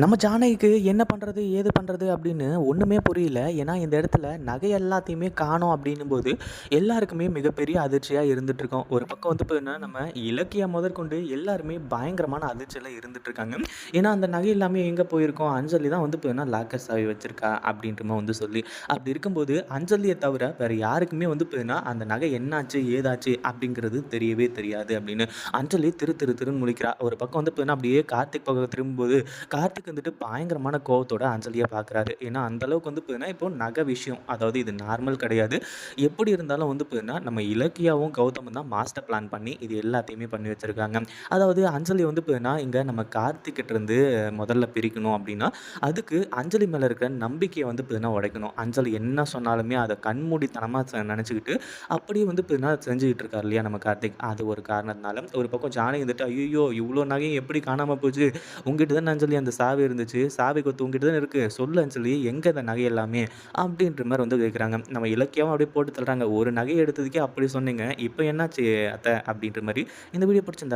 நம்ம ஜானகிக்கு என்ன பண்ணுறது ஏது பண்ணுறது அப்படின்னு ஒன்றுமே புரியல. ஏன்னா இந்த இடத்துல நகை எல்லாத்தையுமே காணோம் அப்படின்னும்போது எல்லாருக்குமே மிகப்பெரிய அதிர்ச்சியாக இருந்துகிட்ருக்கோம் ஒரு பக்கம் வந்து பார்த்தீங்கன்னா நம்ம இலக்கியம் முதற்கொண்டு எல்லாருமே பயங்கரமான அதிர்ச்சியில் இருந்துகிட்ருக்காங்க ஏன்னா அந்த நகை எல்லாமே எங்கே போயிருக்கோம்? அஞ்சலி தான் வந்து பார்த்தீங்கன்னா லாக்கர் சாவி வச்சுருக்கா அப்படின்றமா வந்து சொல்லி அப்படி இருக்கும்போது அஞ்சலியை தவிர வேறு யாருக்குமே வந்து பார்த்தீங்கன்னா அந்த நகை என்னாச்சு ஏதாச்சு அப்படிங்கிறது தெரியவே தெரியாது அப்படின்னு அஞ்சலி திரு திரு திருன்னு முழிக்கிறா. ஒரு பக்கம் வந்து பார்த்தீங்கன்னா அப்படியே கார்த்திக் பக்கம் திரும்பும்போது கார்த்திக் பாட்டுக்கு வந்துட்டு பயங்கரமான கோவத்தோட அஞ்சலியை பார்க்குறாரு ஏன்னா அந்தளவுக்கு வந்து பார்த்தீங்கன்னா இப்போ நகை விஷயம் அதாவது இது நார்மல் கிடையாது. எப்படி இருந்தாலும் வந்து பார்த்தீங்கன்னா நம்ம இலக்கியாவும் கௌதமும் தான் மாஸ்டர் பிளான் பண்ணி இது எல்லாத்தையுமே பண்ணி வச்சுருக்காங்க. அதாவது அஞ்சலி வந்து பார்த்தீங்கன்னா இங்கே நம்ம கார்த்திக்கிட்டேருந்து முதல்ல பிரிக்கணும் அப்படின்னா அதுக்கு அஞ்சலி மேலே இருக்கிற நம்பிக்கையை வந்து பார்த்தீங்கன்னா உடைக்கணும். அஞ்சலி என்ன சொன்னாலுமே அதை கண்மூடித்தனமாக நினச்சிக்கிட்டு அப்படியே வந்து பார்த்தீங்கன்னா செஞ்சுக்கிட்டு இருக்காரு இல்லையா நம்ம கார்த்திக். அது ஒரு காரணத்தினால ஒரு பக்கம் ஜானகி வந்துட்டு ஐயோ இவ்வளோ நகையும் எப்படி காணாமல் போச்சு? உங்ககிட்ட தான் அஞ்சலி அந்த சார் சாவி இருந்துச்சு. சாவி தூங்கிட்டு தான் இருக்குது சொல்லுன்னு சொல்லி எங்கே அந்த நகை எல்லாமே? அப்படின்ற மாதிரி வந்து கேட்குறாங்க நம்ம இலக்கியமாக அப்படியே போட்டு தள்ளுறாங்க. ஒரு நகை எடுத்ததுக்கே அப்படி சொன்னீங்க. இப்போ என்னாச்சு அத்தை? அப்படின்ற மாதிரி இந்த வீடியோ பிடிச்சிருந்தா